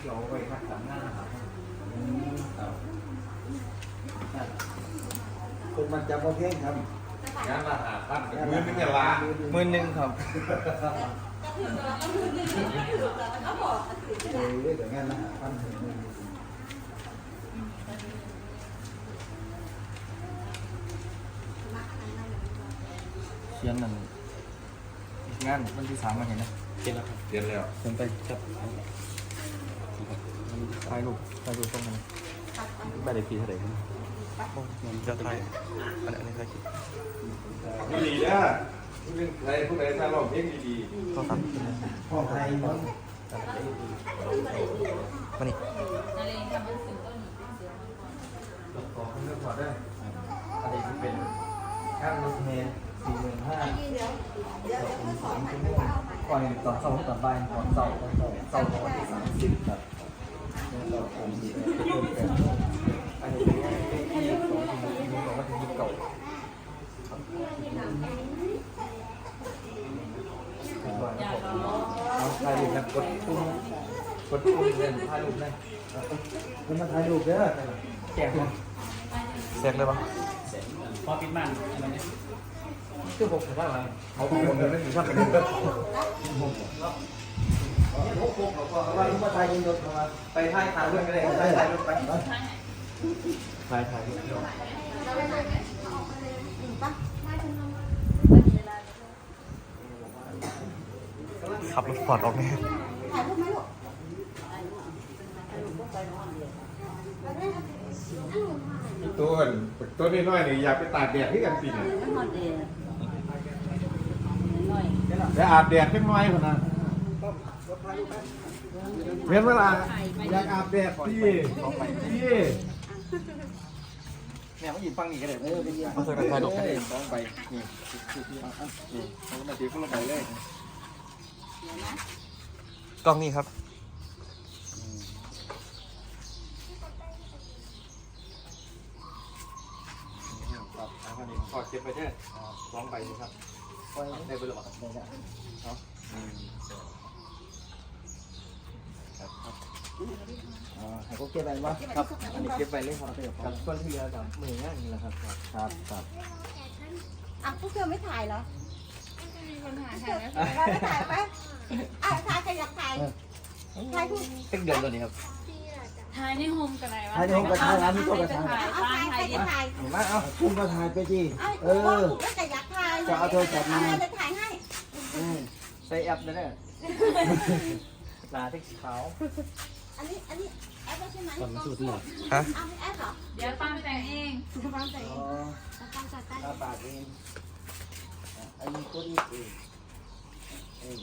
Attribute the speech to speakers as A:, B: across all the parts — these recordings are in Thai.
A: เกี่ยวไว้ครับสามงานนะครับ
B: อืมครับคนมันจะบ่เพ่งครับ
C: งานมาหาพันมือนึงเนี่ยละ
A: หมื่นหนึ่งครับ
B: เออเดี๋ยวงั้นนะพันถึงหมื่น
A: เขียนนั่นงานวันที่สามมาเห็นนะ
C: เรียนแล้วครับเรียนแล้ว
A: เขียนไปจับ ถ่ายรูปถ่ายรูปตรงนั้น
D: บ้านเลขที่เท่าไหร่ครับเจ้าไทยอันนี้อันนี้ใครคิด
C: ดีๆนะผู้นึงใครผู้ใดถ้าร้องเพลงดี
D: ข้อสาม
B: พ่อไทยเนาะ
D: มานี่
A: ขอคุณเลือกพอได้อะไรที่เป็นงานรถเมล์สี่หมื่นห้า ก่อนตอนเช้าตอนบ่ายตอนเช้าตอนเช้าเช้าของวันที่สามสิบครับ
B: เราผมสิ
A: อันนี้เป็นงานที่สองที่มีของวันที่ยี่สิบเก้าเอาถ่ายรูปนะกดปุ่มกดปุ่มเล่นถ่ายรูปเลย
B: คุณมาถ่ายรูปเด้อ
A: แจ้งมา
D: แซกเลยปะ
A: พอปิดมันอะไรเนี่ย คือผมถือว่าอะไรเขาเป็นคนไม่มีชอบเป็นคน
B: ว่าคุณมาถ่ายยิงรถมา
A: ไปถ่ายถ่ายด้วยก็ได้ถ่ายถ่ายรูปไปถ่ายถ่ายรูป
D: ขับรถปอดออกแน่
C: ๆตัวตัวน้อยๆนี่อยากไปตากแดดที่กันปีน่ะ จะอาบแดดจังน้อยคนนั้นเว้นเวลาอยากอาบแดดพี่พี่
A: เนี่ยมาหยิบฟังอีกก็ได้
B: เออเป็นยัง
D: มาเจอกันถ่ายรูปกัน
A: สองใบนี่นี่เขาก็มาตีคนละใบเลย
D: กล้องนี่ครับ
A: ครับอันนี้ขอเก็บไปเนี่ยสองใบนี่ครับ ปล่อยได้ไปหรอเปล่าครับ
B: ได้ได้
A: เนาะหนึ่งสองครับครับ
B: อ่าให้เขาเก็บอะไรวะ
A: ครับ อันนี้เก็บไปเลยครับครับส่วนที่เหลือกับมือง่ายนี่แหละครับ
B: ครับครับ
E: อะพวกเธอไม่ถ่ายเหรอ
F: มีคนถ่ายถ่ายไหม
E: เราไม่ถ่ายไหมอะถ่ายใครอยากถ่ายถ่ายคุณ
A: ตึ้งเดือนตัวนี้ครับ
F: ถ่ายในโฮมกันไหนวะ
B: ถ่ายในห้องกระทายร้านนี้ก็กระทาย
F: ถ่าย
E: ถ่าย
F: ถ่าย
E: ถ่าย
A: มาเอา
B: คุณมาถ่ายไปจี
E: เอ
B: อ จะเอาโทรศัพท์มา
E: เออจะถ่ายให้
B: อืม
A: ใส่แอปได้เนี่ยลาที่ขาว
E: อันนี้อันนี้แอปใช่ไหม
D: สุดหมด
E: เอาแอปเหรอ
F: เดี๋ยวป้าแต่งเอง
E: ฟังแต่
B: อ๋อ
E: ฟังจากใต้
B: ตาปากเองอันนี้ก็ดีเองเอง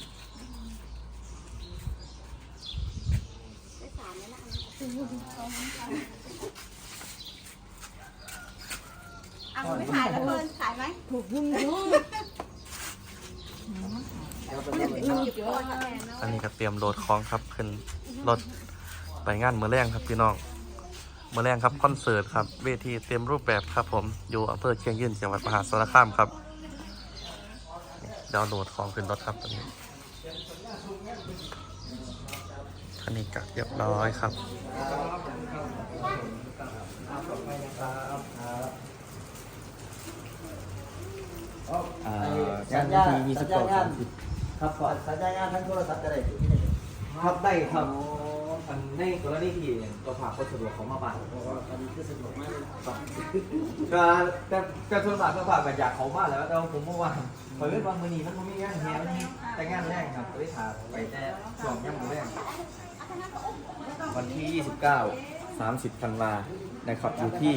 E: ได้สามแล้วนะ อันนี้เอาไม่ถ่ายแล้วเพิ่นถ่ายไหมถูกยุ่งยุ่ง
B: แล้วเป็นยังไง
E: เยอะ
D: อันนี้ก็เตรียมโหลดของครับขึ้นรถไปงานมือแรงครับพี่น้องมือแรงครับคอนเสิร์ตครับเวทีเต็มรูปแบบครับผมอยู่อำเภอเชียงยืนจังหวัดมหาสารคามครับดาวน์โหลดของขึ้นรถครับตอนนี้คันนี้ก็เรียบร้อยครับ
A: อ่า
B: สั ญญาสัญญางานครับก่อนสัญญางานทั้งโทรศัพท์จะได้ที่ไหน
A: ครับได้ครับอันในกรณีที่ตัวผ่าคนสะดวกของมาบ้าน
B: เพราะว่าอันนี้คือสะดวกมากเลย
A: ก็แต่แต่ส่วนมากตัวผ่าแบบอยากเขามาแล้วแต่ว่าผมเมื่อวานเปิดวันมื้อนี้มันบ่มีงานแฮมันมีแต่งานแรกครับก็ได้ถาไปแต่ช่วงย่ำมื้อแรกวันที่ 29 30ธันวานะครับอยู่ที่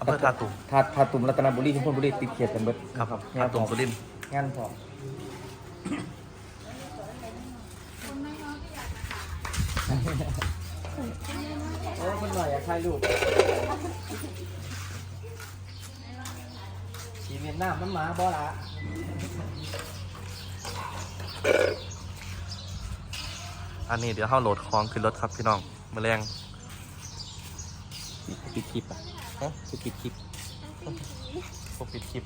D: อำเภอท่าตูม
A: ทาทาตุมรัตนบุรีชุมพลบุรีติดเขตกันเบิด
D: ครับ
A: งา
D: ท่าน
A: พ
D: ตู
A: อ
D: มสุรินทร์
A: งานพอโอ้คนหน่อยอยากถ่ายรูปทีเมียนหน้ามันหมาบ่ละ
D: อันนี้เดี๋ยวเข้าโหลดของขึ้นรถครับพี่น้องมือแรง
A: ปิดคลิปอะ ฮะคือปิดคลิป
D: ผมปิดคลิป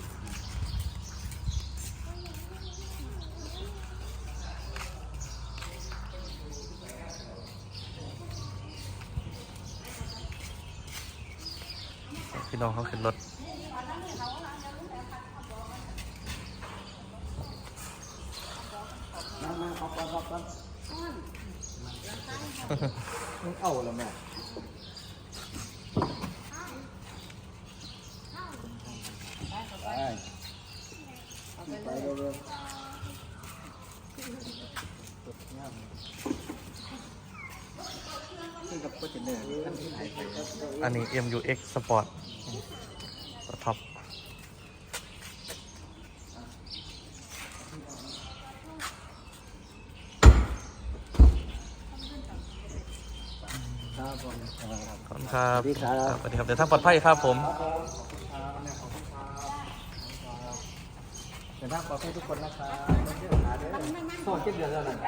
D: พี่น้องเขาขึ้นรถ
B: เอา
A: ละแม่
B: ไปเร็ว
A: ซึ่งกับโคชเนอร์ท่านที่หายไป
D: อันนี้ MUX Sport ตัวท็อป
B: ๆครับผมครับ
D: ขอบคุณครับ
B: สวัสดีครับ
D: สวัสดีครับ เดี๋ยวทางปลอดภัยครับผม
A: เดินทางปลอดภัยทุกคนนะครับไม่เชื่อหาเด้อโทษเจ็ดเดือนแล้วนั่น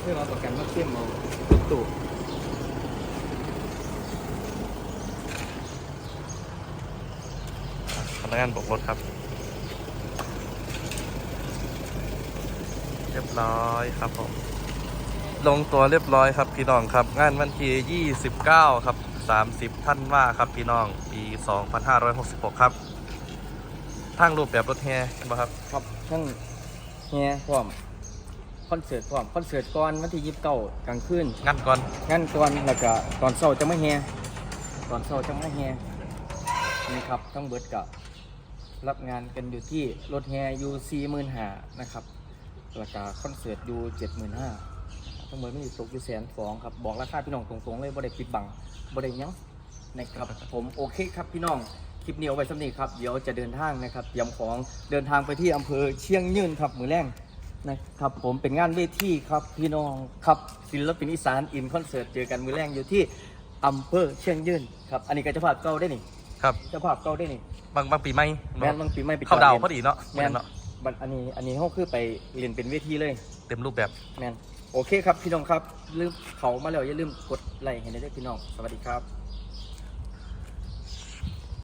A: เพื่อมาประกันมาเข้มเอาตุ๊กตู่
D: พนักงานโบกรถครับ รียบร้อยครับผม ลงตัวเรียบร้อยครับพี่น้องครับ งานวันที่29 ครับ 30 ท่านว่าครับพี่น้อง ปี 2566 ครับทางรูปแบบรถแฮเห็นปะครับ
A: ครับทั้งเฮียพร้อมคอนเสิร์ตพร้อมคอนเสิร์ตก่อนวันที่ยี่สิบเก้ากลางคืน
D: งั้นก่อน
A: งั้นก่อนแล้วก็ตอนเช้าจะไม่เฮียตอนเช้าจะไม่เฮียนี่ครับทั้งเบิดกับรับงานกันอยู่ที่รถแฮอยู่สี่หมื่นห้านะครับ แล้วก็คอนเสิร์ตอยู่เจ็ดหมื่นห้าทั้งหมดไม่อยู่ตกอยู่แสนสองครับ บอกราคาพี่น้องตรงๆเลยบ่ได้ปิดบังบ่ได้หยังนะครับผมโอเคครับพี่น้องคลิปนี้เอาไว้สำนีครับเดี๋ยวจะเดินทางนะครับเตรียมของเดินทางไปที่อำเภอเชียงยืนครับมือแรงนะครับผมเป็นงานเวทีครับพี่น้องครับศิลปินอีสานอินคอนเสิร์ตเจอกันมือแรงอยู่ที่อำเภอเชียงยืนครับอันนี้ก็เจะภาพเก่าได้นี่
D: ครับ
A: เจะภาพเก่าได้นี่
D: บางบางปีใหม่
A: แม่นบางปีไม่ไป
D: เข้าดาว
A: จ
D: พอดีเนาะ
A: แม่น
D: เนาะ
A: บัดอันนี้อันนี้เขาคือไปเรียนเป็นเวทีเลย
D: เต็มรูปแบบ
A: แม่นโอเคครับพี่น้องครับลืมเขามาแล้วอย่าลืมกดไลค์ให้ได้ด้วยพี่น้องสวัสดีครับ